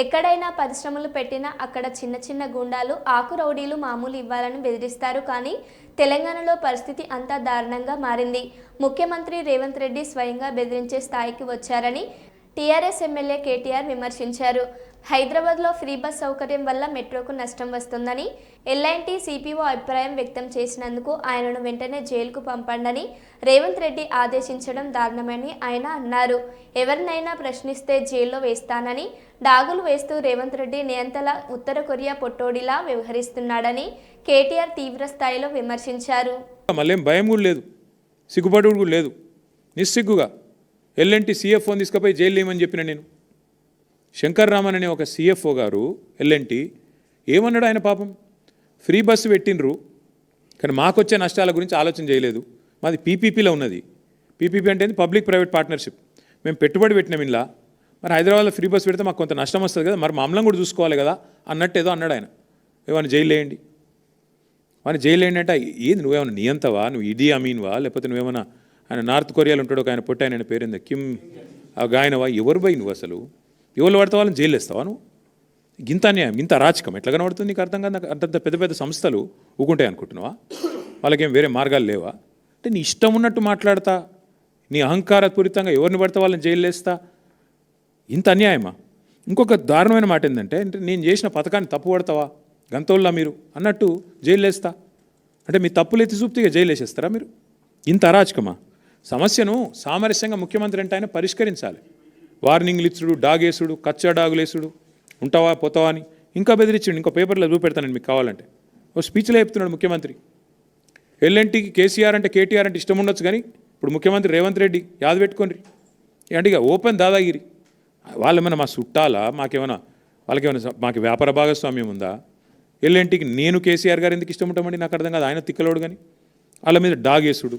ఎక్కడైనా పరిశ్రమలు పెట్టినా అక్కడ చిన్న చిన్న గుండాలు ఆకు రౌడీలు మామూలు ఇవ్వాలని బెదిరిస్తారు కానీ తెలంగాణలో పరిస్థితి అంతా దారుణంగా మారింది. ముఖ్యమంత్రి రేవంత్ రెడ్డి స్వయంగా బెదిరించే స్థాయికి వచ్చారని టీఆర్ఎస్ ఎమ్మెల్యే కేటీఆర్ విమర్శించారు. హైదరాబాద్లో ఫ్రీ బస్ సౌకర్యం వల్ల మెట్రోకు నష్టం వస్తుందని ఎల్ఐన్టీ సిపిఓ అభిప్రాయం వ్యక్తం చేసినందుకు ఆయనను వెంటనే జైలుకు పంపండని రేవంత్ రెడ్డి ఆదేశించడం దారుణమని ఆయన అన్నారు. ఎవరినైనా ప్రశ్నిస్తే జైల్లో వేస్తానని డాగులు వేస్తూ రేవంత్ రెడ్డి నియంతల ఉత్తర కొరియా పొట్టోడిలా వ్యవహరిస్తున్నాడని కేటీఆర్ తీవ్ర స్థాయిలో విమర్శించారు. భయం కూడా లేదు. సిగ్గుపడు కూడా లేదు. నిస్సిగ్గుగా. ఎల్ఎన్టీ సీఎఫ్ఓని తీసుకుపోయి జైలు ఏమని చెప్పిన నేను. శంకర్ రామన్ అనే ఒక సీఎఫ్ఓ గారు ఎల్ఎన్టీ ఏమన్నాడు ఆయన పాపం? ఫ్రీ బస్సు పెట్టినరు కానీ మాకొచ్చే నష్టాల గురించి ఆలోచన చేయలేదు. మాది పీపీపీలో ఉన్నది. పీపీపీ అంటే పబ్లిక్ ప్రైవేట్ పార్ట్నర్షిప్. మేము పెట్టుబడి పెట్టినాం ఇలా మరి హైదరాబాద్లో ఫ్రీ బస్ పెడితే మాకు కొంత నష్టం వస్తుంది కదా మరి మమ్మల్ని కూడా చూసుకోవాలి కదా అన్నట్టు ఏదో అన్నాడు ఆయన. ఏమైనా జైలు వేయండి వాడిని జైలు ఏంటంటే ఏది నువ్వేమైనా నియంతవా నువ్వు ఇడి అమీన్వా? లేకపోతే నువ్వేమైనా ఆయన నార్త్ కొరియాలో ఉంటాడు ఒక ఆయన పుట్టాయన ఆయన పేరుంది కిమ్. ఆ గాయనవా ఎవరు పోయి నువ్వు అసలు? ఎవరు పడితే వాళ్ళని జైలు వేస్తావా నువ్వు? ఇంత అన్యాయం ఇంత రాచకం ఎట్లా కనబడుతుంది? నీకు అర్థం కాదు అంత పెద్ద పెద్ద సంస్థలు ఊకుంటాయి అనుకుంటున్నావా? వాళ్ళకేం వేరే మార్గాలు లేవా? అంటే నీ ఇష్టం ఉన్నట్టు మాట్లాడతా నీ అహంకారపూరితంగా ఎవరిని పడితే వాళ్ళని జైలు వేస్తా. ఇంత అన్యాయమా? ఇంకొక దారుణమైన మాట ఏంటంటే అంటే నేను చేసిన పథకాన్ని తప్పు పడతావా? గంతవుల్లా మీరు అన్నట్టు జైలు వేస్తా. అంటే మీ తప్పులు ఎత్తి చూపితే జైలు వేసేస్తారా మీరు? ఇంత అరాచకమా? సమస్యను సామరస్యంగా ముఖ్యమంత్రి అంటే ఆయన పరిష్కరించాలి. వార్నింగ్లు ఇచ్చుడు డాగేసుడు కచ్చా డాగులేసుడు ఉంటావా పోతావా అని ఇంకా బెదిరించుడు ఇంకో పేపర్లో చూపెడతానండి మీకు కావాలంటే. ఓ స్పీచ్లో చెప్తున్నాడు ముఖ్యమంత్రి. ఎల్ఎన్టీకి కేసీఆర్ అంటే కేటీఆర్ అంటే ఇష్టం ఉండొచ్చు కానీ ఇప్పుడు ముఖ్యమంత్రి రేవంత్ రెడ్డి యాద పెట్టుకోండి. అంటే ఇక ఓపెన్ దాదాగిరి. వాళ్ళేమైనా మా చుట్టాలా? మాకేమైనా వాళ్ళకేమైనా మాకు వ్యాపార భాగస్వామ్యం ఉందా? ఎల్ఎన్టీకి నేను కేసీఆర్ గారు ఎందుకు ఇష్టం ఉంటామండి? నాకు అర్థం కాదు. ఆయన తిక్కలోడు కానీ. వాళ్ళ మీద డాగేసుడు